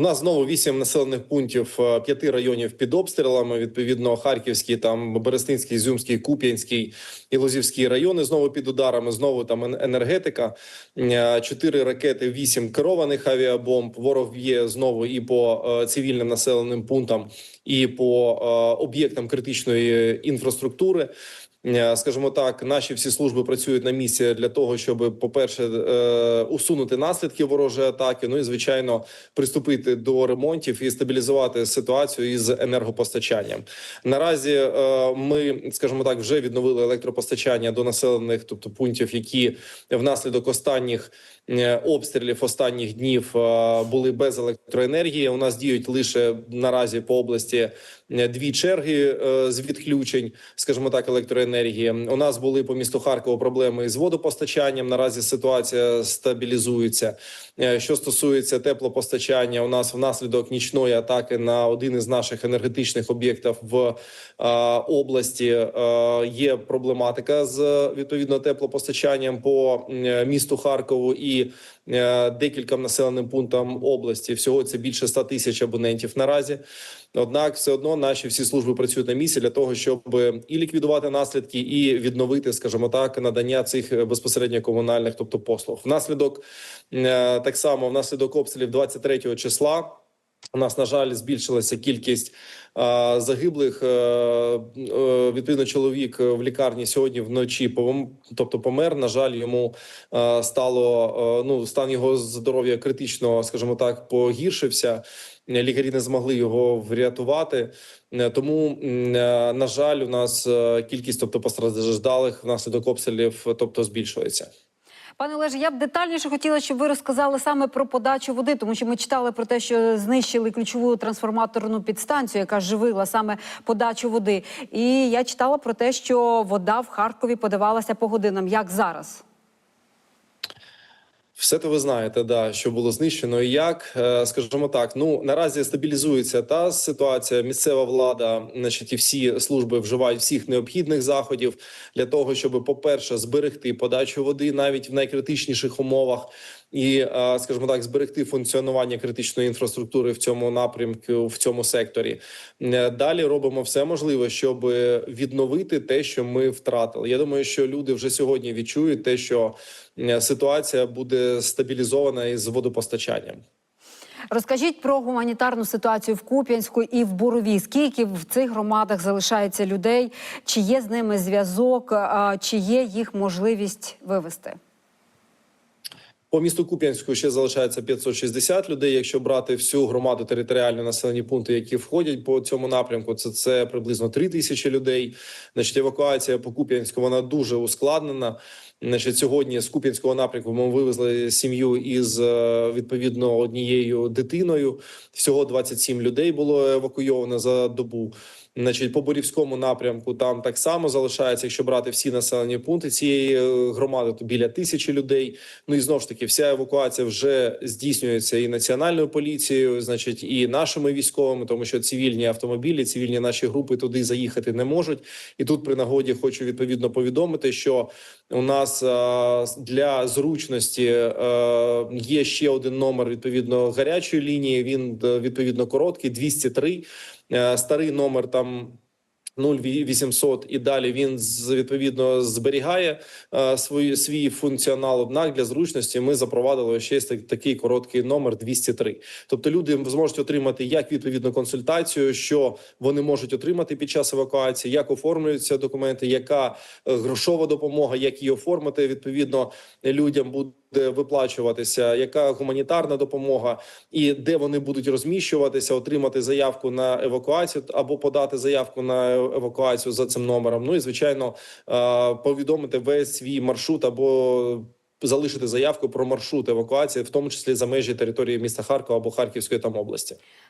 У нас знову вісім населених пунктів е, п'яти районів під обстрілами. Відповідно, Харківський, там Берестинський, Зюмський, Куп'янський і Лозівський райони знову під ударами. Знову там енергетика. Е, Чотири ракети, вісім керованих авіабомб. Ворог б'є знову і по е, цивільним населеним пунктам, і по об'єктам критичної інфраструктури. Е, Скажімо так, наші всі служби працюють на місці для того, щоб, по-перше, е, усунути наслідки ворожої атаки. Ну і звичайно, приступити до ремонтів і стабілізувати ситуацію із енергопостачанням. Наразі е, ми, скажімо так, вже відновили електропостачання до населених, тобто пунктів, які внаслідок останніх обстрілів останніх днів були без електроенергії. У нас діють лише наразі по області дві черги з відключень, скажімо так, електроенергії. У нас були по місту Харкову проблеми з водопостачанням. Наразі ситуація стабілізується. Е, Що стосується теплопостачання, у нас внаслідок нічної атаки на один із наших енергетичних об'єктів в е, області е, є проблематика з відповідно теплопостачанням по місту Харкову і декільком населеним пунктам області. Всього це більше 100 тисяч абонентів наразі. Однак, все одно наші всі служби працюють на місці для того, щоб і ліквідувати наслідки, і відновити, скажімо так, надання цих е, безпосередньо комунальних, тобто послуг. Внаслідок е, так само, внаслідок обстрілів 23 числа. У нас на жаль збільшилася кількість а, загиблих. Е, е, відповідно, чоловік в лікарні сьогодні вночі повом- тобто помер. На жаль, йому е, стало е, ну стан його здоров'я критично, скажімо так, погіршився. Лікарі не змогли його врятувати. Е, Тому, е, на жаль, у нас е, кількість, тобто постраждалих внаслідок обстрілів, тобто збільшується. Пане Олеже, я б детальніше хотіла, щоб ви розказали саме про подачу води, тому що ми читали про те, що знищили ключову трансформаторну підстанцію, яка живила саме подачу води. І я читала про те, що вода в Харкові подавалася по годинам. Як зараз? Все то ви знаєте, да що було знищено і як Е, скажімо так. Ну наразі стабілізується та ситуація. Місцева влада, значить, і всі служби вживають всіх необхідних заходів для того, щоб, по-перше, зберегти подачу води навіть в найкритичніших умовах, і е, скажімо так, зберегти функціонування критичної інфраструктури в цьому напрямку, в цьому секторі. Е, Далі робимо все можливе, щоб відновити те, що ми втратили. Я думаю, що люди вже сьогодні відчують те, що е, ситуація буде стабілізована із водопостачанням. Розкажіть про гуманітарну ситуацію в Куп'янську і в Бурові. Скільки в цих громадах залишається людей? Чи є з ними зв'язок? Чи є їх можливість вивезти? По місту Куп'янську ще залишається 560 людей. Якщо брати всю громаду територіальні населені пункти, які входять по цьому напрямку, це, це приблизно 3 тисячі людей. Значить, евакуація по Куп'янську вона дуже ускладнена. Значить, сьогодні з Куп'янського напрямку ми вивезли сім'ю із е, відповідно однією дитиною. Всього 27 людей було евакуйовано за добу. Значить, по Борівському напрямку там так само залишається. Якщо брати всі населені пункти цієї е, громади, то біля тисячі людей. Ну і знову ж таки, вся евакуація вже здійснюється і національною поліцією, значить, і нашими військовими, тому що цивільні автомобілі, цивільні наші групи туди заїхати не можуть. І тут при нагоді хочу відповідно повідомити, що у нас е, для зручності е, є ще один номер відповідно гарячої лінії. Він відповідно короткий 203. Е, Старий номер там 0800 і далі він відповідно зберігає е, свій, функціонал. Однак для зручності ми запровадили ще так- такий короткий номер 203. Тобто люди зможуть отримати як відповідну консультацію, що вони можуть отримати під час евакуації, як оформлюються документи, яка е, грошова допомога, як її оформити відповідно людям буде виплачуватися, яка гуманітарна допомога, і де вони будуть розміщуватися, отримати заявку на евакуацію або подати заявку на евакуацію за цим номером. Ну і звичайно е, повідомити весь свій маршрут або залишити заявку про маршрут евакуації, в тому числі за межі території міста Харкова або Харківської там області.